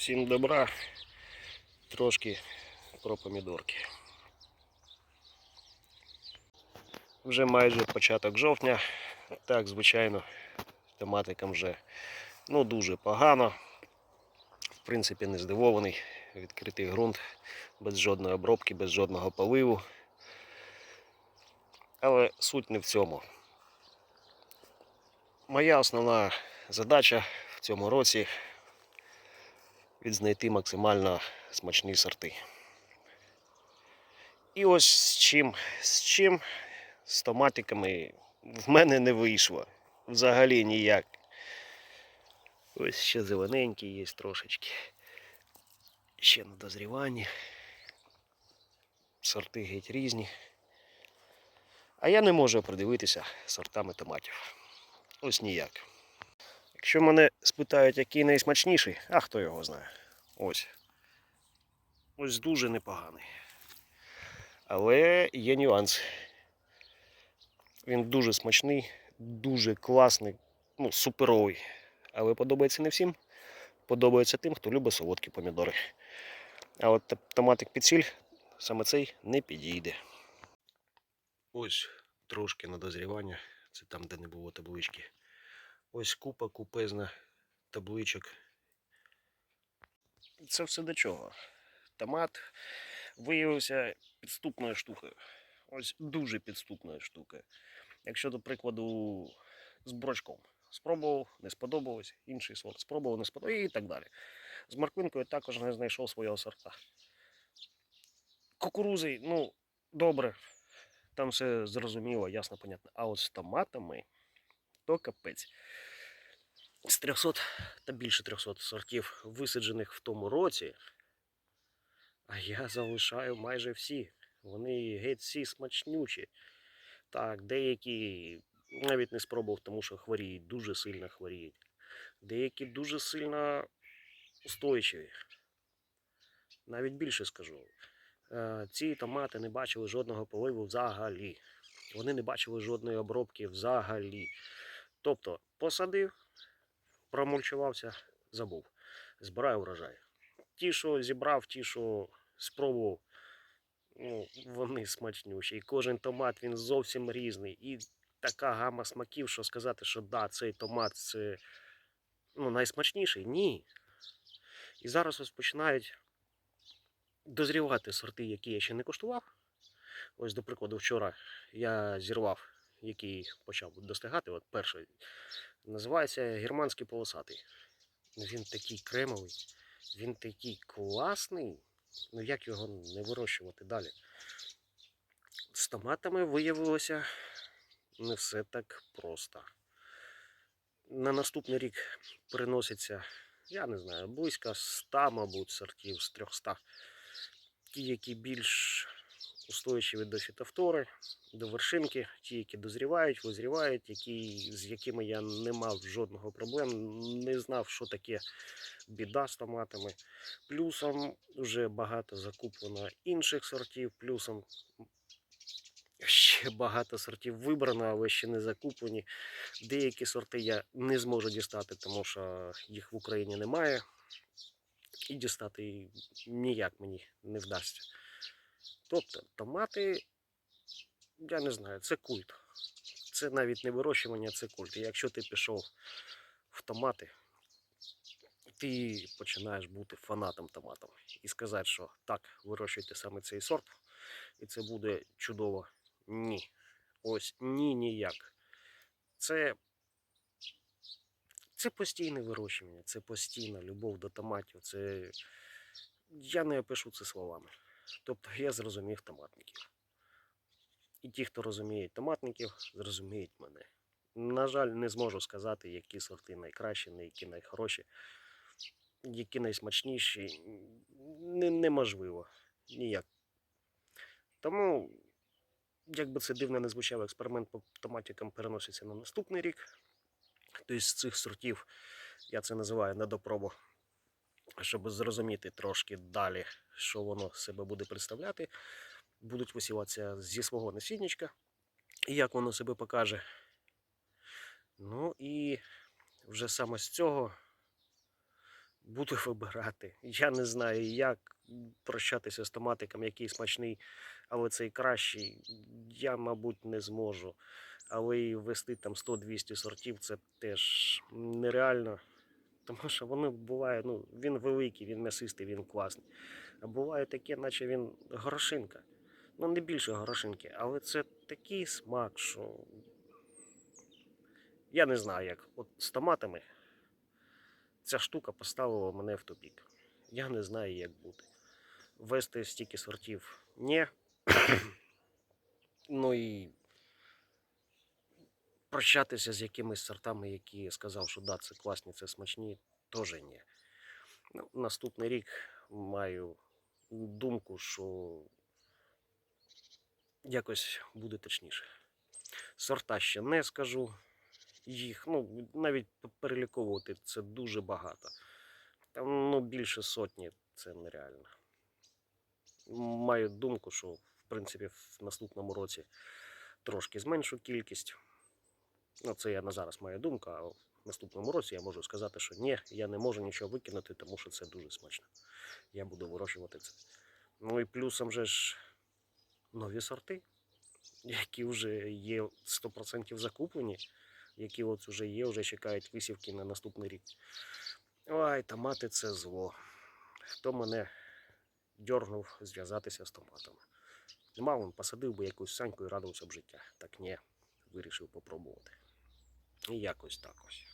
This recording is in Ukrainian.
Всім добра. Трошки про помідорки. Вже майже початок жовтня. Так, звичайно, тематикам вже ну, дуже погано. В принципі, не здивований. Відкритий ґрунт, без жодної обробки, без жодного поливу. Але суть не в цьому. Моя основна задача в цьому році відзнайти максимально смачні сорти. І ось з чим, з чим, з томатиками в мене не вийшло. Взагалі ніяк. Ось ще зелененькі є трошечки. Ще на дозріванні. Сорти геть різні. А я не можу придивитися сортами томатів. Ось ніяк. Якщо мене спитають, який найсмачніший, а хто його знає. Ось. Ось дуже непоганий. Але є нюанс. Він дуже смачний, дуже класний, ну, суперовий. Але подобається не всім. Подобається тим, хто любить солодкі помідори. А от томатик під сіль, саме цей не підійде. Ось трошки на дозрівання. Це там, де не було таблички. Ось купа купезна табличок. Це все до чого? Томат виявився підступною штукою. Ось дуже підступною штукою. Якщо, до прикладу, з брочком спробував, не сподобалось, інший сорт спробував, не сподобалось і так далі. З морквинкою також не знайшов свого сорта. Кукурузи, ну, добре, там все зрозуміло, ясно, понятно. А от з томатами то капець. З 300 та більше 300 сортів, висаджених в тому році, а я залишаю майже всі. Вони геть всі смачнючі. Так, деякі навіть не спробував, тому що хворіють, дуже сильно хворіють. Деякі дуже сильно устойчиві. Навіть більше скажу. Е, Ці томати не бачили жодного поливу взагалі. Вони не бачили жодної обробки взагалі. Тобто посадив, промульчувався, забув. Збираю врожай. Ті, що зібрав, ті, що спробував, ну, вони смачніші. І кожен томат він зовсім різний. І така гама смаків, що сказати, що да, цей томат це ну, найсмачніший. Ні. І зараз починають дозрівати сорти, які я ще не коштував. Ось, до прикладу, вчора я зірвав, який почав достигати. От перший називається германський полосатий. Ну, Він такий кремовий, він такий класний. Ну як його не вирощувати далі? З томатами виявилося не все так просто. На наступний рік приноситься, я не знаю, близько 100, мабуть, сортів з 300. Ті, які більш устойчиві до фітофтори, до вершинки, ті, які дозрівають, визрівають, які, з якими я не мав жодного проблем, не знав, що таке біда з томатами. Плюсом вже багато закуплено інших сортів, плюсом ще багато сортів вибрано, але ще не закуплені. Деякі сорти я не зможу дістати, тому що їх в Україні немає. І дістати ніяк мені не вдасться. Тобто томати, я не знаю, це культ. Це навіть не вирощування, це культ. І якщо ти пішов в томати, ти починаєш бути фанатом томатів. І сказати, що так, вирощуйте саме цей сорт, і це буде чудово. Ні. Ось ні ніяк. Це, це постійне вирощування, це постійна любов до томатів. Це... Я не опишу це словами. Тобто я зрозумів томатників. І ті, хто розуміє томатників, зрозуміють мене. На жаль, не зможу сказати, які сорти найкращі, які найхороші, які найсмачніші. Не, неможливо. Ніяк. Тому, як би це дивно не звучало, експеримент по томатикам переноситься на наступний рік. Тобто з цих сортів я це називаю на допробу щоб зрозуміти трошки далі, що воно себе буде представляти, будуть висіватися зі свого насіннячка, і як воно себе покаже. Ну і вже саме з цього буду вибирати. Я не знаю, як прощатися з томатиком, який смачний, але цей кращий. Я, мабуть, не зможу. Але і ввести там 100-200 сортів це теж нереально. Тому що вони буває, ну, він великий, він м'ясистий, він класний. А буває таке, наче він горошинка. Ну, не більше горошинки, але це такий смак, що. Я не знаю як. От з томатами ця штука поставила мене в тупік. Я не знаю, як бути. Вести стільки сортів ні. ну і прощатися з якимись сортами, які сказав, що да, це класні, це смачні, теж ні. Ну, наступний рік маю думку, що якось буде точніше. Сорта ще не скажу. Їх, ну, навіть переліковувати це дуже багато. Там ну, більше сотні це нереально. Маю думку, що в принципі в наступному році трошки зменшу кількість. Ну, це я на зараз маю думка, а в наступному році я можу сказати, що ні, я не можу нічого викинути, тому що це дуже смачно. Я буду вирощувати це. Ну і плюсом же ж нові сорти, які вже є 100% закуплені, які от вже є, вже чекають висівки на наступний рік. Ой, томати це зло. Хто мене дьорнув зв'язатися з томатами? Нема він посадив би якусь саньку і радувався б життя. Так ні, вирішив попробувати. І якось так ось.